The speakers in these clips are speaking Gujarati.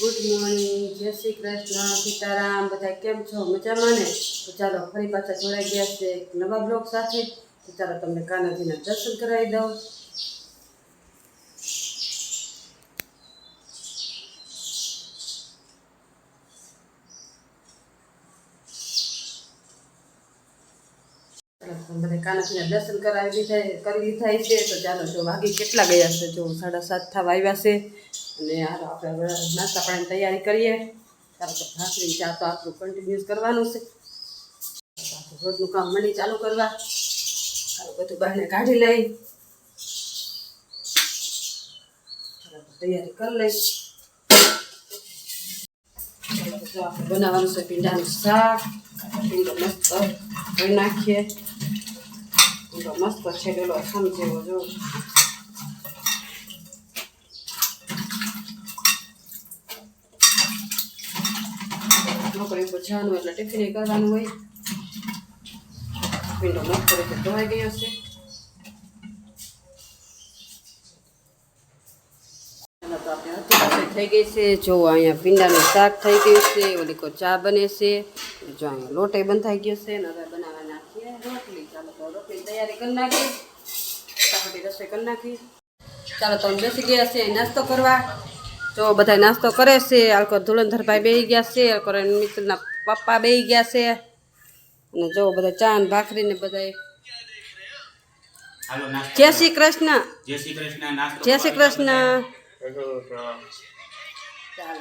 ગુડ મોર્નિંગ, જય શ્રી કૃષ્ણ, સીતારામ બધા કેમ છો? મજામાં ને? તો ચાલો, ફરી પાછા જોડાઈ ગયા છે એક નવા બ્લોગ સાથે. તો ચાલો, તમને કાનાજીના દર્શન કરાવી દઉં. બધા કાનાજીના દર્શન કરાવી લીધા કરી લીધા છે. તો ચાલો, જો વાગી કેટલા ગયા છે? જો સાડા સાત થવા આવ્યા છે. અને હાલો, આપણે નાસ્તા પાણીની તૈયારી કરીએ. કારણ તો ભાખરી ચા તો આપણું કન્ટિન્યુઅસ કરવાનું છે. રોજનું કામ મળી ચાલુ કરવા. ચાલો બધું બહારને કાઢી લઈ. તૈયારી કરી લઈ. આપણે બનાવવાનું છે પીંડાનું શાક. પીંડો મસ્ત ધોઈ નાખીએ. પીંડો મસ્ત છેડેલો સમજેવો જો. નોકરી ઉપર જવાનું એટલે ટિફિન કરવાનું હોય. પીંડો મસ્ત રીતે ધોવાઈ ગયો છે તો થઈ ગઈ છે. જો અહીંયા પીંડાનું શાક થઈ ગયું છે ઓલી કો ચા બને છે. જો અહીંયા લોટે બંધાઈ ગયો છે હવે બનાવવા રોટલી, ચાલો તો રોટલી તૈયારી કરી નાખી રસોઈ કરી નાખી ચાલો તમે બેસી ગયા છે નાસ્તો કરવા. જો બધા નાસ્તો કરે છે આલકો ધુલંધરભાઈ બેસી ગયા છે આલકો મિત્રના પપ્પા બેહી ગયા છે. અને જો બધા ચા ને ભાખરી ને બધા જય શ્રી કૃષ્ણ. જય શ્રી કૃષ્ણ જય શ્રી કૃષ્ણ. ચાલો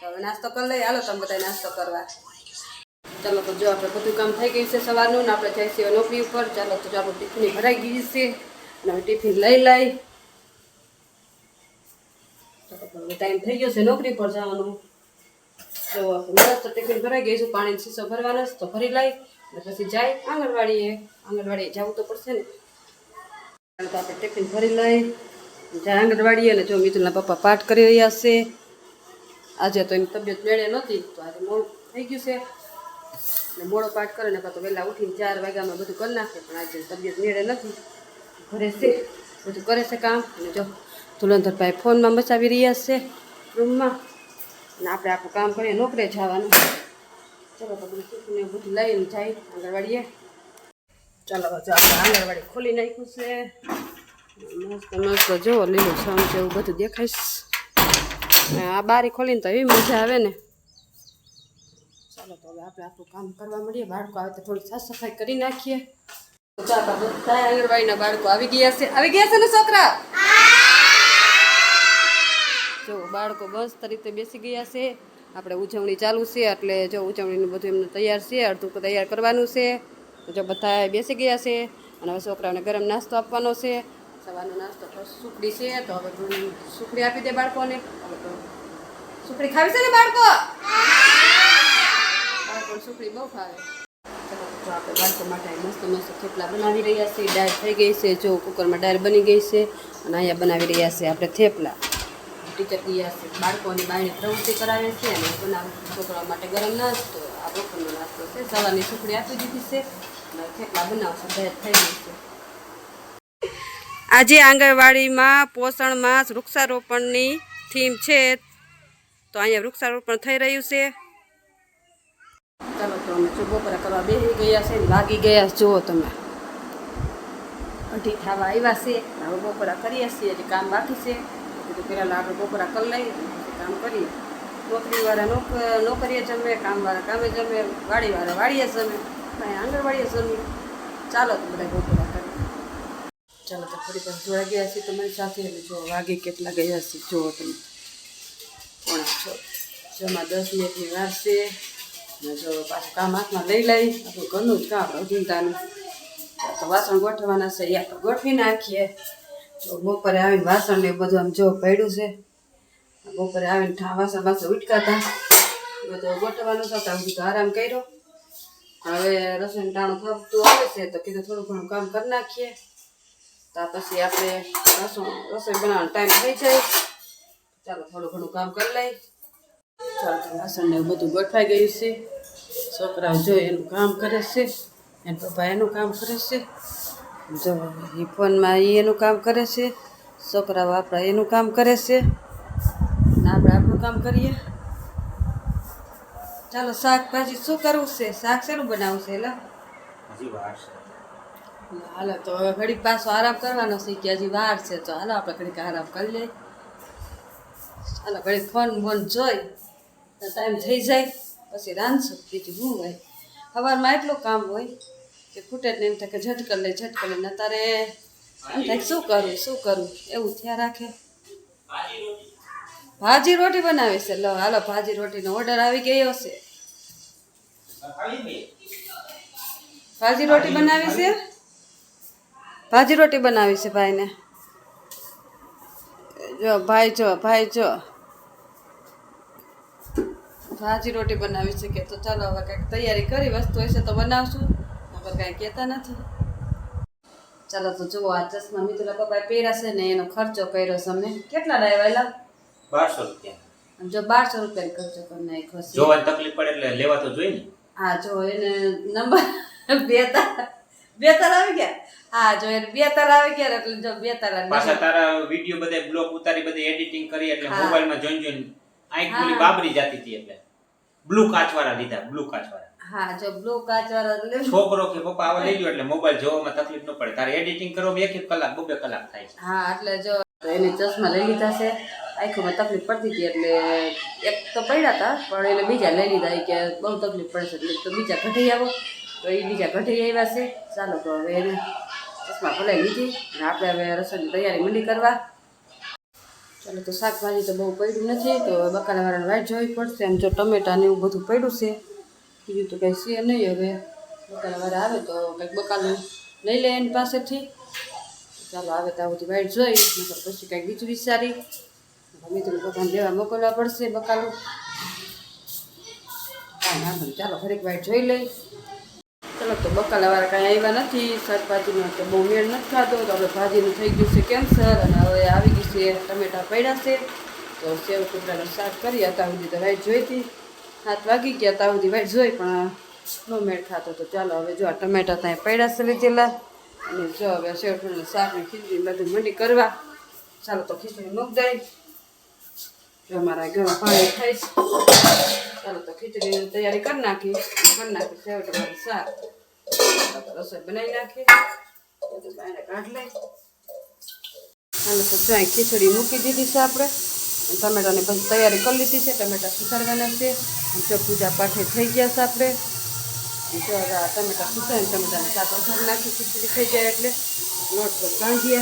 તો હવે નાસ્તો કરી લઈએ. હાલો તમે બધા નાસ્તો કરવા. ચાલો તો જો આપણે બધું કામ થઈ ગયું છે સવારનું ને આપણે જઈએ છીએ નોકરી ઉપર. ચાલો તો જો આપણું ટિફિન ભરાઈ ગઈ છે. અને હવે ટિફિન લઈ લઈ. ટાઈમ થઈ ગયો છે, નોકરી પર જવાનું. તો મસ્ત ટિફિન ભરાઈ ગઈ છું પાણી શીશો ભરવાનો તો ભરી લઈ પછી જાય આંગણવાડીએ. આંગણવાડીએ જવું તો પડશે ને. તો આપણે ટિફિન ભરી લઈ જાય આંગણવાડીએ અને જો મિતુલના પપ્પા પાઠ કરી રહ્યા છે. આજે તો એની તબિયત મેળે નહોતી, તો આજે મોડું થઈ ગયું છે. ને મોડો પાઠ કરે ને તો વહેલા ઉઠીને ચાર વાગ્યામાં બધું કરી નાખે, પણ આજે તબિયત મેળે નથી. ઘરે છે, બધું કરે છે કામ. અને જો ધુલંધરભાઈ ફોનમાં મચાવી રહ્યા છે રૂમમાં. અને આપણે આપણું કામ કરીએ, નોકરે જવાનું. ચલો બધું બધું લઈને જાય આંગણવાડીએ. ચાલો જો આપણે આંગણવાડી ખોલી નાખ્યું છે. મસ્ત મસ્ત જો લીલું સામ જેવું બધું દેખાઈશ આ બારી ખોલીને તો એવી મજા આવે ને. ચાલો તો હવે આપણે આપણું કામ કરવા મળીએ બાળકો આવે તો થોડી સાફ સફાઈ કરી નાખીએ. ચાલો બધા આંગણવાડીના બાળકો આવી ગયા છે. આવી ગયા છે ને છોકરા? જો બાળકો બસ તરીકે બેસી ગયા છે. આપણે ઉજવણી ચાલુ છે, એટલે જો ઉજવણીનું બધું એમને તૈયાર છે, અડધું તૈયાર કરવાનું છે. જો બધા બેસી ગયા છે, અને હવે છોકરાઓને ગરમ નાસ્તો આપવાનો છે. સવારનો નાસ્તો સુખડી છે, તો હવે સુખડી આપી દે બાળકોને. સુખડી ખાવી છે ને બાળકો? બાળકો સુખડી બહુ ખાવે આપણે બાળકો માટે મસ્ત મસ્ત થેપલા બનાવી રહ્યા છીએ દાળ થઈ ગઈ છે, જો કુકરમાં દાળ બની ગઈ છે, અને અહીંયા બનાવી રહ્યા છે આપણે થેપલા. ટીચર ગયા છે બાળકોની બાયણે પ્રવૃત્તિ કરાવે છે અને બનાવે છોકરાઓ માટે ગરમ નાસ્તો આ બપોરનો નાસ્તો છે. સવારની સુખડી આપી દીધી છે. અને થેપલા બનાવશે દાળ થઈ ગઈ છે. આજે આંગણવાડીમાં પોષણ માસ વૃક્ષારોપણની થીમ છે. તો અહીંયા વૃક્ષારોપણ થઈ રહ્યું છે. ચાલો તો અમે જો બપોરા કરવા બેસી ગયા છે વાગી ગયા છે. જુઓ તમે. અઢી થવા આવ્યા છે. હવે બપોરા કરીએ છીએ એટલે કામ બાકી છે. કીધું પહેલાં આપણે બપોરા કરી લઈએ કામ કરીએ. નોકરીવાળા નોક, નોકરીએ જમે, કામવાળા કામે જમે, વાડીવાળા વાડીએ જમે આંગણવાડીએ જમે ચાલો તો બધા બપોરા કરીએ. ચાલો તો થોડી વાર જોડા ગયા છીએ તમારી સાથે એટલે જો વાગે કેટલા ગયા છે જુઓ તમે. પોણા જમા દસ મિનિટની વાર છે. અને જો પાછું કામ હાથમાં લઈ લઈ, આપણું ઘરનું જ કામ, રોજિંદાનું. તો વાસણ ગોઠવવાના છે એ આપણે ગોઠવી નાખીએ. બપોરે આવીને વાસણ ને બધું આમ જો પડ્યું છે. બપોરે આવીને ઠા વાસણ વાસણ ઉટકાતા. બધું ગોઠવવાનું થતા ત્યાં તો આરામ કર્યો. હવે રસોઈ ટાણું થતું આવે છે, તો કીધું થોડું ઘણું કામ કરી નાખીએ. ત્યાર પછી આપણે રસોઈ રસોઈ બનાવવાનો ટાઈમ થઈ જાય. ચાલો થોડું ઘણું કામ કરી લઈ ચાલો વાસણને બધું ગોઠવાઈ ગયું છે. છોકરાઓ જો એનું કામ કરે છે, એના પપ્પા એનું કામ કરે છે. જો એ ફોનમાં એ એનું કામ કરે છે છોકરાઓ આપણા એનું કામ કરે છે. ને આપણે આપણું કામ કરીએ. ચાલો શાકભાજી શું કરવું છે? શાક શેનું બનાવવું છે? એટલે હાલો તો ઘડીક પાછો આરામ કરવાનો છે કે હજી વાર છે. તો હાલો આપણે ઘડીક આરામ કરી લઈએ. હાલો ઘડીક ફોન બોન જોઈ તો ટાઈમ થઈ જાય પછી રાંધશું. બીજું શું હોય? સવારમાં એટલું કામ હોય કે ખૂટે જ એમ થાય કે ઝટ કરી લે. ઝટ કરી લે થાય શું કરું શું કરું? એવું થયા રાખે. ભાજી રોટી બનાવી છે. લો, હાલો, ભાજી રોટીનો ઓર્ડર આવી ગયો છે. ભાજી રોટી બનાવી છે? ભાજી રોટી બનાવી છે ભાઈને. જો, ભાઈ જો ભાઈ, જો. ભાજી રોટી બનાવી છે કે તો ચાલો હવે કંઈક તૈયારી કરી, વસ્તુ હશે તો બનાવશું. નકર કાંઈ કહેતા નથી. ચાલો તો જુઓ આ ચશ્મા મિતુલા પપ્પાએ પહેર્યા છે ને એનો ખર્ચો કર્યો છે કેટલા લાવ્યા બારસો રૂપિયા. જો બારસો રૂપિયા ખર્ચો કરી નાખ્યો છે. જોવાની તકલીફ પડે એટલે લેવા તો જોઈએ ને. હા જો એને નંબર બે તાર બે તાર આવી ગયા? હા જો એને બે તાર આવી ગયા એટલે જો બે તાર પાછા તારા વીડિયો બધે બ્લોક ઉતારી બધે એડિટિંગ કરી એટલે મોબાઈલમાં જોઈન જોઈન આંખ ખુલી હા. બાબરી જાતી હતી એટલે. બ્લુ કાચવાળા લીધા બ્લુ કાચવાળા. હા જો બ્લુ કાચ એટલે છોકરો કે પપ્પા આવા લઈ ગયો એટલે મોબાઈલ જોવામાં તકલીફ ન પડે. તારે એડિટિંગ કરવામાં એક એક કલાક બે બે કલાક થાય છે. હા એટલે જો એને ચશ્મા લઈ લીધા છે. આંખોમાં તકલીફ પડતી હતી એટલે એક તો પડ્યા હતા પણ એને બીજા લઈ લીધા. કે બહુ તકલીફ પડે છે એટલે તો બીજા ઘટી આવો. તો એ બીજા ઘટી આવ્યા છે. ચાલો તો હવે એને ચશ્મા ભલાઈ લીધી અને આપણે હવે રસોઈની તૈયારી મંડી કરવા. ચાલો તો શાકભાજી તો બહુ પડ્યું નથી તો બકાલાવાળાને વાટ જોવી પડશે. એમ જો ટમેટા ને એવું બધું પડ્યું છે. બીજું તો કંઈ છે નહીં હવે. બકાલાવાળા આવે તો કંઈક બકાલું લઈ લે એની પાસેથી. ચાલો આવે તો આ બધી વાઈટ જોઈ, નકર પછી કંઈક બીજું વિચારી. મિત્ર બધાને લેવા મોકલવા પડશે બકાલું. ચાલો ફરીક વાઈટ જોઈ લઈ. ચાલો તો બકાલાવાળા કાંઈ આવ્યા નથી, શાકભાજીનો તો બહુ મેળ નથી ખાતો તો હવે ભાજીનું થઈ ગયું છે કેન્સર, અને હવે આવી ગયું છે ટમેટા પડ્યા છે. તો સેવ કુકડાનું શાક કરી હતા સુધી તો વાઈટ જોઈ હતી હાથ વાગી ગયા ત્યાં સુધી ભાઈ જોઈ પણ નો મેળ ખાતો તો ચાલો હવે જો આ ટમેટા ત્યાં પડ્યા છે લીધેલા. અને જો હવે સેવઠુંનું શાક ને ખીચડી બધું મંડી કરવા. ચાલો તો ખીચડી મૂક દઈ. જો મારા ઘરમાં પાણી થાય ચાલો તો ખીચડીની તૈયારી કરી નાખી. કરી નાખી સેવઠુંનું શાક. રસોઈ બનાવી નાખી. બધું બાયણે કાઢ લઈ. ચાલો તો જો ખીચડી મૂકી દીધી છે આપણે. ટમેટાની પછી તૈયારી કરી લીધી છે, ટમેટા સુધારવાના છે. જો પૂજા પાઠે થઈ ગયા છે આપણે. જો ટમેટા સુધારીને ટમેટાની શાક અસર નાખી, ખીચડી થઈ જાય એટલે લોટ પર ગાંધીએ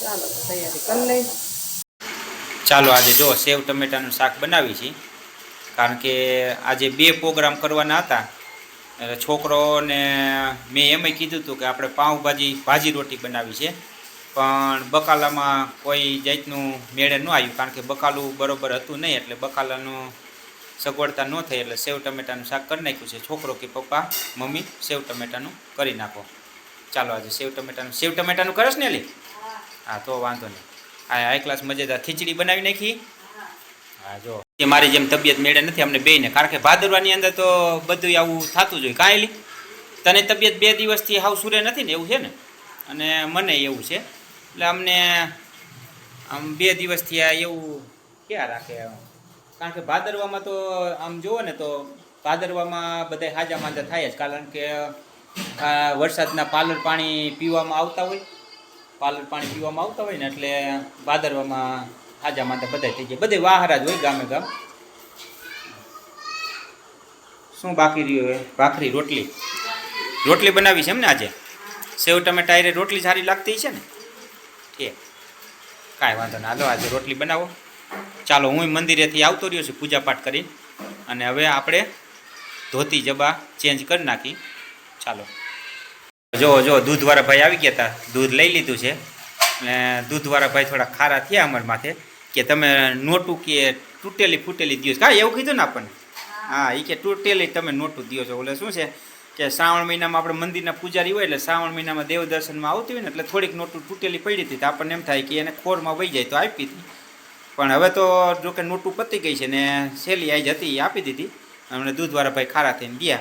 ચાલો તૈયારી કરી લઈ ચાલો, આજે જો સેવ ટમેટાનું શાક બનાવી છે. કારણ કે આજે બે પ્રોગ્રામ કરવાના હતા. છોકરોને મેં એમ કીધું હતું કે આપણે પાઉંભાજી, ભાજી રોટી બનાવી છે. પણ બકાલામાં કોઈ જાતનું મેળે ન આવ્યું, કારણ કે બકાલું બરોબર હતું નહીં, એટલે બકાલાનું સગવડતા ન થઈ, એટલે સેવ ટમેટાનું શાક કરી નાખ્યું છે. છોકરો કે પપ્પા, મમ્મી, સેવ ટમેટાનું કરી નાખો. ચાલો આજે સેવ ટમેટાનું સેવ ટમેટાનું કરસ ને લી? હા, તો વાંધો નહીં. હા એક ક્લાસ મજેદાર ખીચડી બનાવી નાખી. હા, જો. એ મારી જેમ તબિયત મેળે નથી, અમને બેને કારણ કે ભાદરવાની અંદર તો બધું આવું થતું જ હોય. કાંઈ તને તબિયત બે દિવસથી હાવ સુરે નથી ને, એવું છે ને? અને મને એવું છે. એટલે અમને આમ બે દિવસથી આ એવું ક્યાં રાખે કારણ કે ભાદરવામાં તો આમ જુઓ ને તો ભાદરવામાં બધા હાજા માંદા થાય જ, કારણ કે વરસાદના પાલર પાણી પીવામાં આવતા હોય. પાલર પાણી પીવામાં આવતા હોય ને એટલે ભાદરવામાં હાજા માંદા બધા થઈ જાય. બધે વાહરા જ હોય ગામે ગામ. શું બાકી રહ્યું હવે? ભાખરી, રોટલી. રોટલી બનાવી છે એમ ને આજે? સેવ, ટમેટા રોટલી સારી લાગતી છે ને? ઠીક કાંઈ વાંધો ના હાલો આજે રોટલી બનાવો. ચાલો હું મંદિરેથી આવતો રહ્યો છું પૂજાપાઠ કરી અને હવે આપણે ધોતી જબા ચેન્જ કરી નાખી. ચાલો. જો જો દૂધવાળા ભાઈ આવી ગયા હતા દૂધ લઈ લીધું છે. ને દૂધવાળા ભાઈ થોડા ખારા થયા અમારા માથે કે તમે નોટું કે તૂટેલી ફૂટેલી દ્યો છો. કાં એવું કીધું ને આપણને? હા. એ કે તૂટેલી તમે નોટું દ્યો છો. એટલે શું છે? કે શ્રાવણ મહિનામાં આપણે મંદિરના પૂજારી હોય એટલે શ્રાવણ મહિનામાં દેવ દર્શનમાં આવતી હોય ને એટલે થોડીક નોટું તૂટેલી પડી હતી તો આપણને એમ થાય કે એને ખોરમાં વહી જાય તો આપી હતી. પણ હવે તો જો કે નોટું પતી ગઈ છે ને સેલી આઈ હતી, એ આપી દીધી. અમને દૂધવાળા ભાઈ ખારા થઈને ગયા.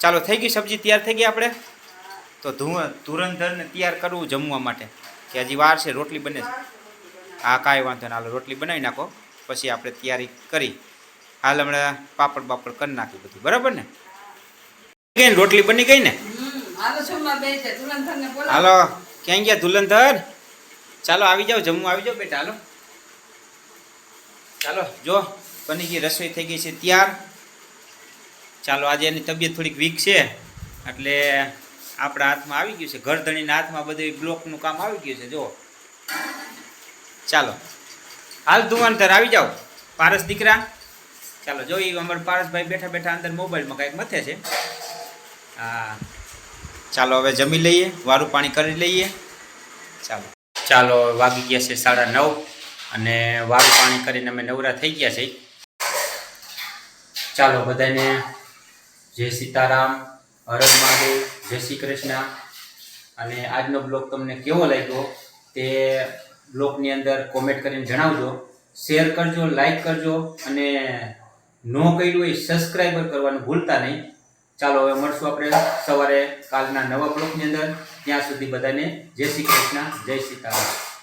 ચાલો, થઈ ગઈ સબ્જી? તૈયાર થઈ ગઈ આપણે? તો ધુરંધરને તૈયાર કરવું જમવા માટે. કે હજી વાર છે, રોટલી બને છે. હા, કાંઈ વાંધો ના હાલો, રોટલી બનાવી નાખો. પછી આપણે તૈયારી કરી. હાલ હમણાં પાપડ બાપડ કરી નાખ્યું બધું. બરાબર ને? ગઈ ને રોટલી બની ગઈ ને? હાલો ક્યાં ગયા ધુલંધર? ચાલો આવી જાઓ જમવા આવી જાઓ બેટા હાલો. ચાલો જો બની ગઈ રસોઈ થઈ ગઈ છે ત્યાર. ચાલો આજે એની તબિયત થોડીક વીક છે એટલે આપણા હાથમાં આવી ગયું છે. ઘરધણીના હાથમાં બધું બ્લોકનું કામ આવી ગયું છે જો. ચાલો. હાલ ધુવંતર આવી જાઓ. પારસ દીકરા. ચાલો જો એ અમારા પારસભાઈ બેઠા બેઠા અંદર મોબાઈલમાં કાંઈક મથે છે. હા. ચાલો હવે જમી લઈએ વારું પાણી કરી લઈએ. ચાલો. ચાલો વાગી ગયા છે સાડા નવ અને વારું પાણી કરીને અમે નવરા થઈ ગયા છે. ચાલો બધાને જય સીતારામ હર હર મહાદેવ જય શ્રી કૃષ્ણ. અને આજનો બ્લોગ તમને કેવો લાગ્યો તે બ્લોગની અંદર કોમેન્ટ કરીને જણાવજો. શેર કરજો લાઈક કરજો અને ન કર્યું હોય સબસ્ક્રાઈબર કરવાનું ભૂલતા નહીં. ચાલો હવે મળશું આપણે સવારે કાલના નવા બ્લોકની અંદર. ત્યાં સુધી બધાને જય શ્રી કૃષ્ણ, જય સીતારામ